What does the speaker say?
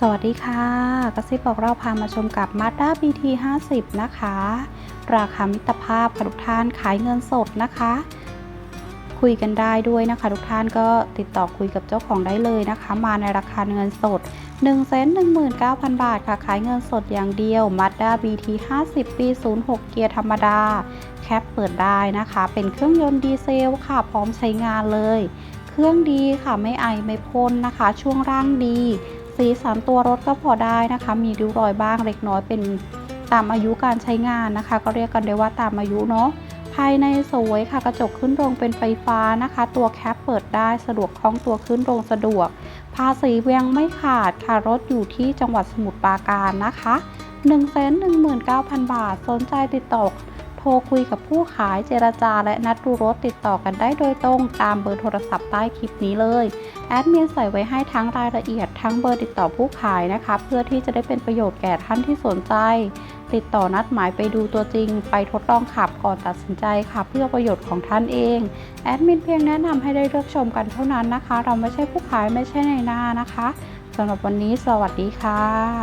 สวัสดีค่ะกระซิบบอกเราพามาชมกับ Mazda BT 50 นะคะ ราคามิตรภาพค่ะทุกท่านขายเงินสดนะคะ คุยกันได้ด้วยนะคะ ทุกท่านก็ติดต่อคุยกับเจ้าของได้เลยนะคะ มาในราคาเงินสด 119,000 บาทค่ะ ขายเงินสดอย่างเดียว Mazda BT 50 ปี 06 เกียร์ธรรมดา แคปเปิดได้นะคะ เป็นเครื่องยนต์ดีเซลค่ะ พร้อมใช้งานเลย เครื่องดีค่ะไม่ไอไม่พ่นนะคะ ช่วงร่างดี สีสันตัวรถก็พอได้นะคะ มีริ้วรอยบ้างเล็กน้อยเป็นตามอายุการใช้งานนะคะ ก็เรียกกันได้ว่าตามอายุเนาะภายในสวยค่ะกระจกขึ้นลงเป็นไฟฟ้านะคะ ตัวแคปเปิดได้สะดวกคล่องตัวขึ้นลงสะดวก ภาษียังไม่ขาดค่ะรถอยู่ที่จังหวัดสมุทรปราการนะคะ 119,000 บาท สนใจติดต่อ ทรคุยกับผู้ขายเจรจาและนัดดูรถติดต่อกันได้โดยตรงตามเบอร์โทรศัพท์ใต้คลิปนี้เลย แอดมินใส่ไว้ให้ทั้งรายละเอียดทั้งเบอร์ติดต่อผู้ขายนะคะ เพื่อที่จะได้เป็นประโยชน์แก่ท่านที่สนใจ ติดต่อนัดหมายไปดูตัวจริง ไปทดลองขับก่อนตัดสินใจค่ะเพื่อประโยชน์ของท่านเองแอดมินเพียงแนะนำให้ได้เลือกชมกันเท่านั้นนะคะ เราไม่ใช่ผู้ขายไม่ใช่ในหน้านะคะสำหรับวันนี้สวัสดีค่ะ